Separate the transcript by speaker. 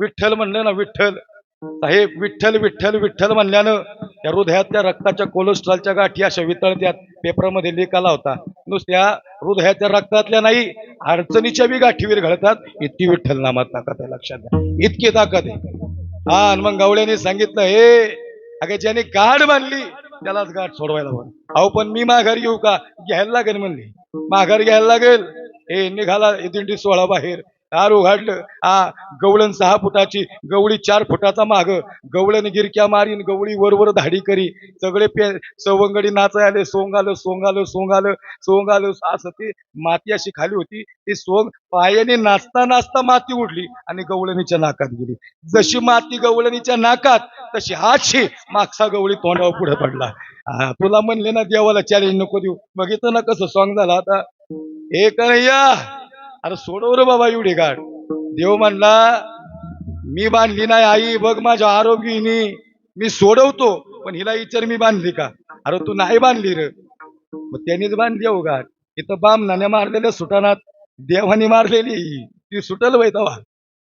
Speaker 1: विठ्ठल म्हणलं ना विठ्ठल. साहेब विठ्ठल विठ्ठल विठ्ठल म्हणल्यानं त्या हृदयातल्या रक्ताच्या कोलेस्ट्रॉलच्या गाठी अशा वितळत्यात. पेपरमध्ये लेख आला होता. नुसत्या हृदयाच्या रक्तातल्या नाही अडचणीच्या बी गाठी विरघळतात इतकी विठ्ठल नामात ताकद आहे लक्षात घ्या. इतकी ताकद आहे. हा आणि मग गवळ्याने सांगितलं हे अगे ज्याने गाठ बांधली त्यालाच गाठ सोडवायला हवं अहो पण मी माघार येऊ का? घ्यायला लागेल म्हणली. माघार घ्यायला लागेल. हे निघाला दिंडी सोळा बाहेर. दार उघडलं. हा गवळण सहा फुटाची गवळी चार फुटाचा माग. गवळण गिरक्या मारीन गवळी वरवर धाडी करी. सगळे पे सवंगडी नाचाय आले सोंग आलं सोंग आलं सोंग आलं सोंग आलं असं ती माती अशी खाली होती. ती सोंग पायाने नाचता नाचता माती उडली आणि गवळणीच्या नाकात गेली. जशी माती गवळणीच्या नाकात तशी हातशी मागचा गवळी तोंडावर पुढे पडला. तुला म्हणले ना देवाला चॅलेंज नको देऊ. बघितलं ना कसं सॉंग झाला आता? हे कन्हैया अरे सोडव रे बाबा एवढी गाठ देव म्हणला मी बांधली नाही आई बघ माझ्या आरोग्यनी. मी सोडवतो पण हिला विचार मी बांधली का? अरे तू नाही बांधली रे. मग त्यांनीच बांधली हो गाड इथं बामनाने मारलेल्या सुटाणात देवाने मारलेली. ती सुटल वय